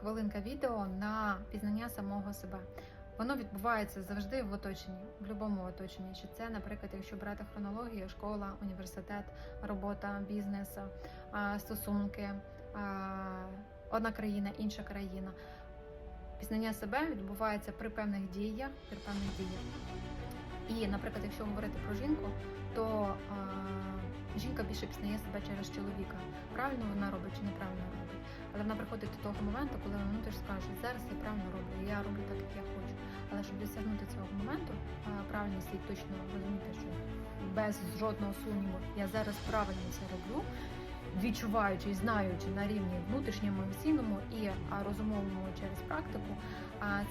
хвилинка відео на пізнання самого себе. Воно відбувається завжди в оточенні, в будь-якому оточенні. Чи це, наприклад, якщо брати хронологію, школа, університет, робота, бізнес, стосунки, одна країна, інша країна. Пізнання себе відбувається при певних діях, при певних діях. І, наприклад, якщо говорити про жінку, то жінка більше пізнає себе через чоловіка. Правильно вона робить чи неправильно робить. Але вона приходить до того моменту, коли вона внутрі скаже, зараз я правильно роблю, я роблю так, як я хочу. Але щоб досягнути цього моменту, правильно слід точно розуміти, що без жодного сумніву я зараз правильно це роблю, відчуваючи і знаючи на рівні внутрішньому емоційному і розумовому через практику,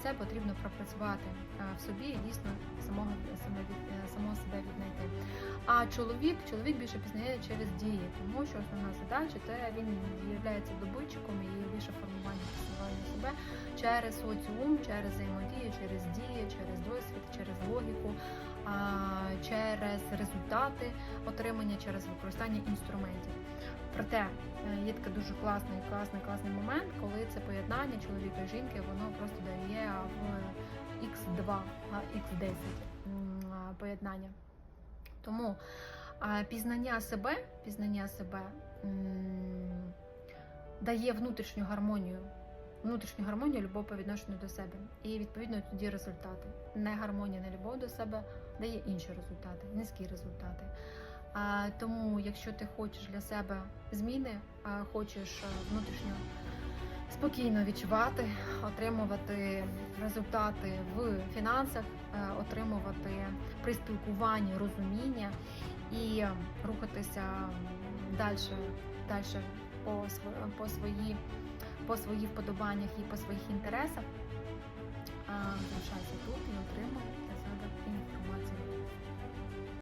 це потрібно пропрацювати в собі і дійсно самого саме А чоловік, чоловік більше пізнає через дії, тому що основна задача це він є добитчиком і більше формування пізнавання себе через соціум, через взаємодію, через дії, через досвід, через логіку, через результати отримання, через використання інструментів. Проте е, є такий дуже класний, класний, класний момент, коли це поєднання чоловіка і жінки, воно просто дає в X2, а, X10 поєднання. Тому пізнання себе, пізнання себе дає внутрішню гармонію. Внутрішню гармонію, любов по відношенню до себе. І відповідно тоді результати. Не гармонія, не любов до себе дає інші результати, низькі результати. Тому, якщо ти хочеш для себе зміни, а, хочеш а, внутрішньо спокійно відчувати, отримувати результати в фінансах, е, отримувати при спілкуванні розуміння і рухатися далі, далі по, по, свої, по своїх вподобаннях і по своїх інтересах.